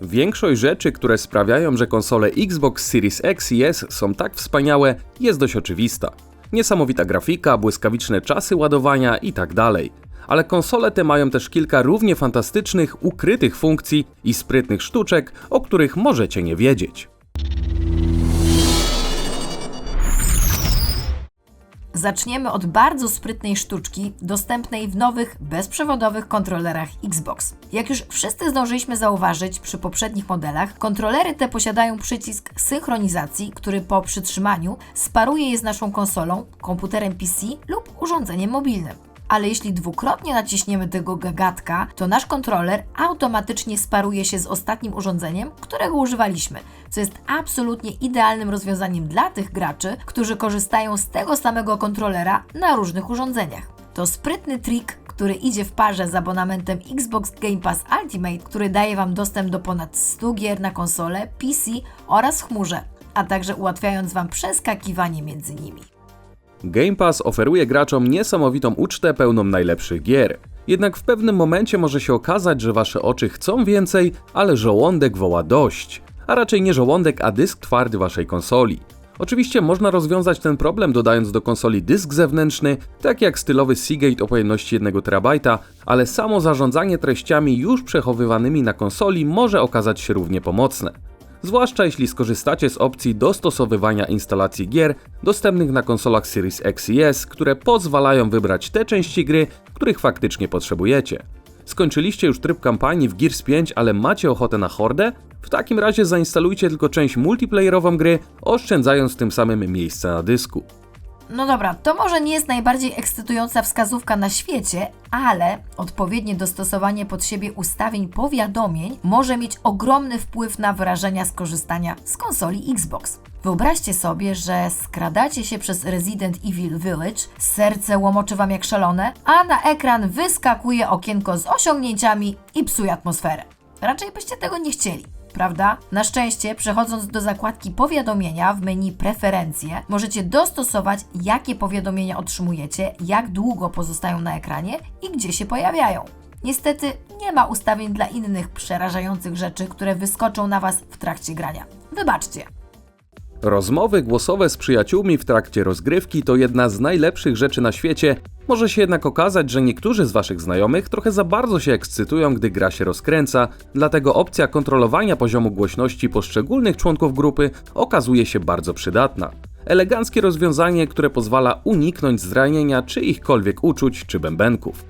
Większość rzeczy, które sprawiają, że konsole Xbox Series X i S są tak wspaniałe, jest dość oczywista. Niesamowita grafika, błyskawiczne czasy ładowania itd. Ale konsole te mają też kilka równie fantastycznych, ukrytych funkcji i sprytnych sztuczek, o których możecie nie wiedzieć. Zaczniemy od bardzo sprytnej sztuczki dostępnej w nowych, bezprzewodowych kontrolerach Xbox. Jak już wszyscy zdążyliśmy zauważyć przy poprzednich modelach, kontrolery te posiadają przycisk synchronizacji, który po przytrzymaniu sparuje je z naszą konsolą, komputerem PC lub urządzeniem mobilnym ale jeśli dwukrotnie naciśniemy tego gagatka, to nasz kontroler automatycznie sparuje się z ostatnim urządzeniem, którego używaliśmy, co jest absolutnie idealnym rozwiązaniem dla tych graczy, którzy korzystają z tego samego kontrolera na różnych urządzeniach. To sprytny trik, który idzie w parze z abonamentem Xbox Game Pass Ultimate, który daje Wam dostęp do ponad 100 gier na konsolę, PC oraz chmurze, a także ułatwiając Wam przeskakiwanie między nimi. Game Pass oferuje graczom niesamowitą ucztę pełną najlepszych gier. Jednak w pewnym momencie może się okazać, że wasze oczy chcą więcej, ale żołądek woła dość. A raczej nie żołądek, a dysk twardy waszej konsoli. Oczywiście można rozwiązać ten problem dodając do konsoli dysk zewnętrzny, tak jak stylowy Seagate o pojemności 1 TB, ale samo zarządzanie treściami już przechowywanymi na konsoli może okazać się równie pomocne zwłaszcza jeśli skorzystacie z opcji dostosowywania instalacji gier dostępnych na konsolach Series X i S, które pozwalają wybrać te części gry, których faktycznie potrzebujecie. Skończyliście już tryb kampanii w Gears 5, ale macie ochotę na hordę? W takim razie zainstalujcie tylko część multiplayerową gry, oszczędzając tym samym miejsce na dysku. No dobra, to może nie jest najbardziej ekscytująca wskazówka na świecie, ale odpowiednie dostosowanie pod siebie ustawień powiadomień może mieć ogromny wpływ na wyrażenia skorzystania z konsoli Xbox. Wyobraźcie sobie, że skradacie się przez Resident Evil Village, serce łomoczy wam jak szalone, a na ekran wyskakuje okienko z osiągnięciami i psuje atmosferę. Raczej byście tego nie chcieli prawda? Na szczęście, przechodząc do zakładki powiadomienia w menu preferencje, możecie dostosować, jakie powiadomienia otrzymujecie, jak długo pozostają na ekranie i gdzie się pojawiają. Niestety nie ma ustawień dla innych przerażających rzeczy, które wyskoczą na Was w trakcie grania. Wybaczcie. Rozmowy głosowe z przyjaciółmi w trakcie rozgrywki to jedna z najlepszych rzeczy na świecie. Może się jednak okazać, że niektórzy z waszych znajomych trochę za bardzo się ekscytują, gdy gra się rozkręca, dlatego opcja kontrolowania poziomu głośności poszczególnych członków grupy okazuje się bardzo przydatna. Eleganckie rozwiązanie, które pozwala uniknąć zranienia czyichkolwiek uczuć czy bębenków.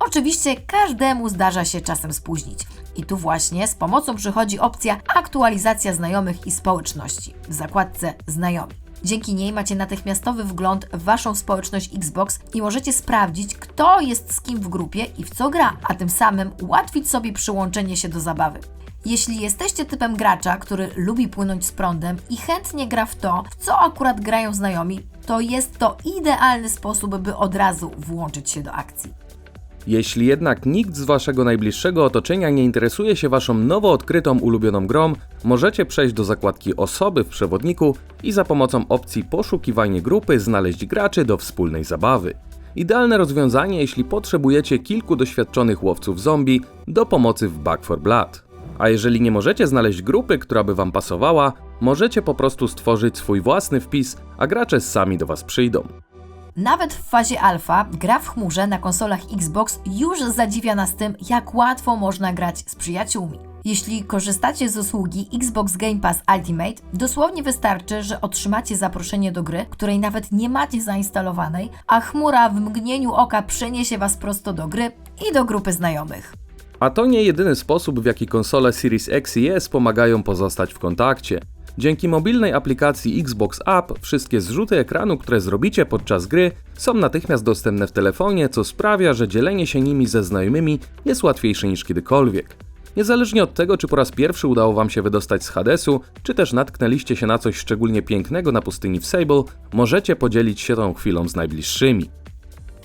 Oczywiście każdemu zdarza się czasem spóźnić. I tu właśnie z pomocą przychodzi opcja aktualizacja znajomych i społeczności w zakładce Znajomi. Dzięki niej macie natychmiastowy wgląd w Waszą społeczność Xbox i możecie sprawdzić, kto jest z kim w grupie i w co gra, a tym samym ułatwić sobie przyłączenie się do zabawy. Jeśli jesteście typem gracza, który lubi płynąć z prądem i chętnie gra w to, w co akurat grają znajomi, to jest to idealny sposób, by od razu włączyć się do akcji. Jeśli jednak nikt z waszego najbliższego otoczenia nie interesuje się waszą nowo odkrytą ulubioną grą, możecie przejść do zakładki osoby w przewodniku i za pomocą opcji poszukiwanie grupy znaleźć graczy do wspólnej zabawy. Idealne rozwiązanie, jeśli potrzebujecie kilku doświadczonych łowców zombie do pomocy w Back 4 Blood. A jeżeli nie możecie znaleźć grupy, która by wam pasowała, możecie po prostu stworzyć swój własny wpis, a gracze sami do was przyjdą. Nawet w fazie alfa gra w chmurze na konsolach Xbox już zadziwia nas tym, jak łatwo można grać z przyjaciółmi. Jeśli korzystacie z usługi Xbox Game Pass Ultimate, dosłownie wystarczy, że otrzymacie zaproszenie do gry, której nawet nie macie zainstalowanej, a chmura w mgnieniu oka przeniesie Was prosto do gry i do grupy znajomych. A to nie jedyny sposób, w jaki konsole Series X i S pomagają pozostać w kontakcie. Dzięki mobilnej aplikacji Xbox App wszystkie zrzuty ekranu, które zrobicie podczas gry, są natychmiast dostępne w telefonie, co sprawia, że dzielenie się nimi ze znajomymi jest łatwiejsze niż kiedykolwiek. Niezależnie od tego, czy po raz pierwszy udało Wam się wydostać z Hadesu, czy też natknęliście się na coś szczególnie pięknego na pustyni w Sable, możecie podzielić się tą chwilą z najbliższymi.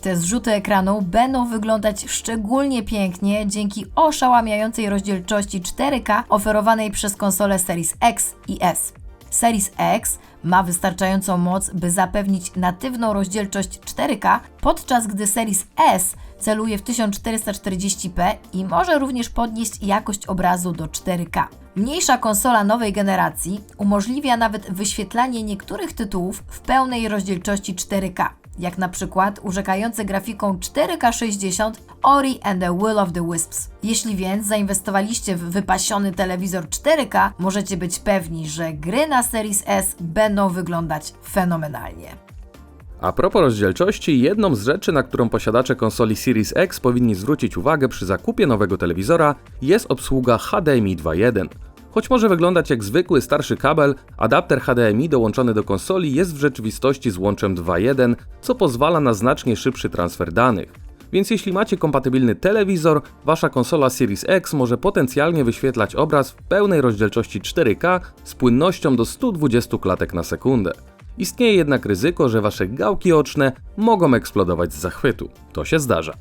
Te zrzuty ekranu będą wyglądać szczególnie pięknie dzięki oszałamiającej rozdzielczości 4K oferowanej przez konsole Series X i S. Series X ma wystarczającą moc, by zapewnić natywną rozdzielczość 4K, podczas gdy Series S celuje w 1440p i może również podnieść jakość obrazu do 4K. Mniejsza konsola nowej generacji umożliwia nawet wyświetlanie niektórych tytułów w pełnej rozdzielczości 4K, jak na przykład urzekające grafiką 4K60 Ori and the Will of the Wisps. Jeśli więc zainwestowaliście w wypasiony telewizor 4K, możecie być pewni, że gry na Series S będą wyglądać fenomenalnie. A propos rozdzielczości, jedną z rzeczy, na którą posiadacze konsoli Series X powinni zwrócić uwagę przy zakupie nowego telewizora, jest obsługa HDMI 2.1. Choć może wyglądać jak zwykły starszy kabel, adapter HDMI dołączony do konsoli jest w rzeczywistości złączem 2.1, co pozwala na znacznie szybszy transfer danych. Więc jeśli macie kompatybilny telewizor, wasza konsola Series X może potencjalnie wyświetlać obraz w pełnej rozdzielczości 4K z płynnością do 120 klatek na sekundę. Istnieje jednak ryzyko, że wasze gałki oczne mogą eksplodować z zachwytu. To się zdarza.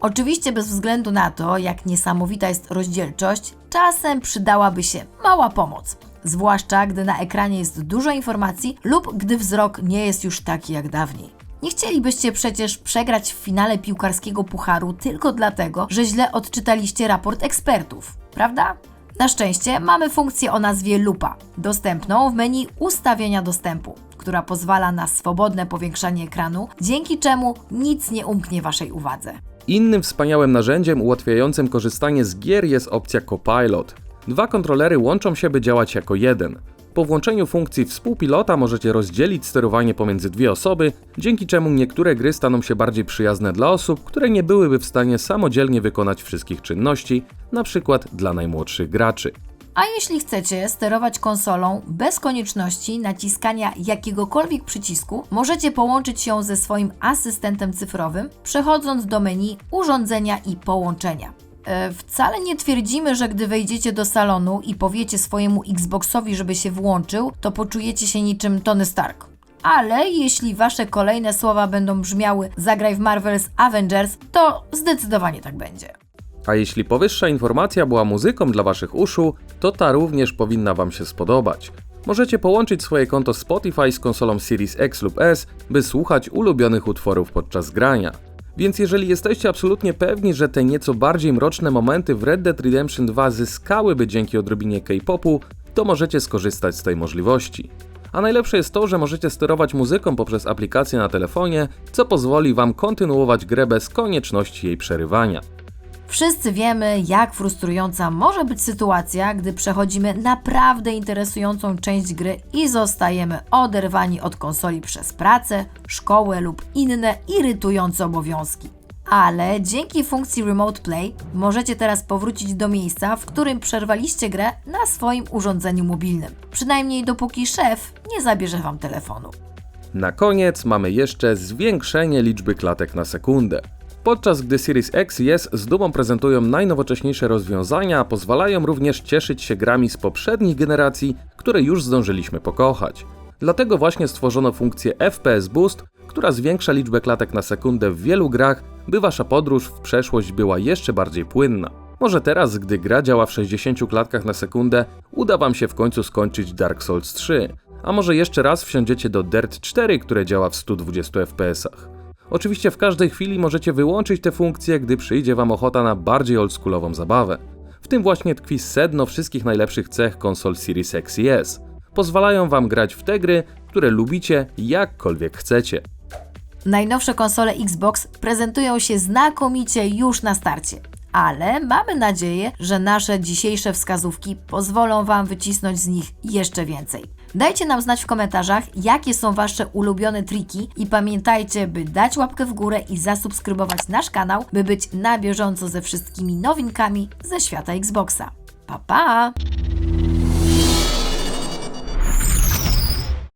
Oczywiście bez względu na to, jak niesamowita jest rozdzielczość, czasem przydałaby się mała pomoc. Zwłaszcza gdy na ekranie jest dużo informacji lub gdy wzrok nie jest już taki jak dawniej. Nie chcielibyście przecież przegrać w finale piłkarskiego pucharu tylko dlatego, że źle odczytaliście raport ekspertów, prawda? Na szczęście mamy funkcję o nazwie lupa, dostępną w menu ustawienia dostępu, która pozwala na swobodne powiększanie ekranu, dzięki czemu nic nie umknie Waszej uwadze. Innym wspaniałym narzędziem ułatwiającym korzystanie z gier jest opcja Copilot. Dwa kontrolery łączą się, by działać jako jeden. Po włączeniu funkcji współpilota możecie rozdzielić sterowanie pomiędzy dwie osoby, dzięki czemu niektóre gry staną się bardziej przyjazne dla osób, które nie byłyby w stanie samodzielnie wykonać wszystkich czynności, przykład dla najmłodszych graczy. A jeśli chcecie sterować konsolą bez konieczności naciskania jakiegokolwiek przycisku, możecie połączyć ją ze swoim asystentem cyfrowym, przechodząc do menu urządzenia i połączenia. E, wcale nie twierdzimy, że gdy wejdziecie do salonu i powiecie swojemu Xboxowi, żeby się włączył, to poczujecie się niczym Tony Stark. Ale jeśli wasze kolejne słowa będą brzmiały zagraj w Marvel's Avengers, to zdecydowanie tak będzie. A jeśli powyższa informacja była muzyką dla Waszych uszu, to ta również powinna Wam się spodobać. Możecie połączyć swoje konto Spotify z konsolą Series X lub S, by słuchać ulubionych utworów podczas grania. Więc jeżeli jesteście absolutnie pewni, że te nieco bardziej mroczne momenty w Red Dead Redemption 2 zyskałyby dzięki odrobinie K-popu, to możecie skorzystać z tej możliwości. A najlepsze jest to, że możecie sterować muzyką poprzez aplikację na telefonie, co pozwoli Wam kontynuować grę bez konieczności jej przerywania. Wszyscy wiemy, jak frustrująca może być sytuacja, gdy przechodzimy naprawdę interesującą część gry i zostajemy oderwani od konsoli przez pracę, szkołę lub inne irytujące obowiązki. Ale dzięki funkcji Remote Play możecie teraz powrócić do miejsca, w którym przerwaliście grę na swoim urządzeniu mobilnym. Przynajmniej dopóki szef nie zabierze Wam telefonu. Na koniec mamy jeszcze zwiększenie liczby klatek na sekundę. Podczas gdy Series X i S z dumą prezentują najnowocześniejsze rozwiązania, pozwalają również cieszyć się grami z poprzednich generacji, które już zdążyliśmy pokochać. Dlatego właśnie stworzono funkcję FPS Boost, która zwiększa liczbę klatek na sekundę w wielu grach, by wasza podróż w przeszłość była jeszcze bardziej płynna. Może teraz, gdy gra działa w 60 klatkach na sekundę, uda wam się w końcu skończyć Dark Souls 3, a może jeszcze raz wsiądziecie do Dirt 4, które działa w 120 FPS-ach. Oczywiście w każdej chwili możecie wyłączyć te funkcje, gdy przyjdzie Wam ochota na bardziej oldschoolową zabawę. W tym właśnie tkwi sedno wszystkich najlepszych cech konsol Series X i S. Pozwalają Wam grać w te gry, które lubicie jakkolwiek chcecie. Najnowsze konsole Xbox prezentują się znakomicie już na starcie. Ale mamy nadzieję, że nasze dzisiejsze wskazówki pozwolą Wam wycisnąć z nich jeszcze więcej. Dajcie nam znać w komentarzach, jakie są Wasze ulubione triki i pamiętajcie, by dać łapkę w górę i zasubskrybować nasz kanał, by być na bieżąco ze wszystkimi nowinkami ze świata Xboxa. Pa pa!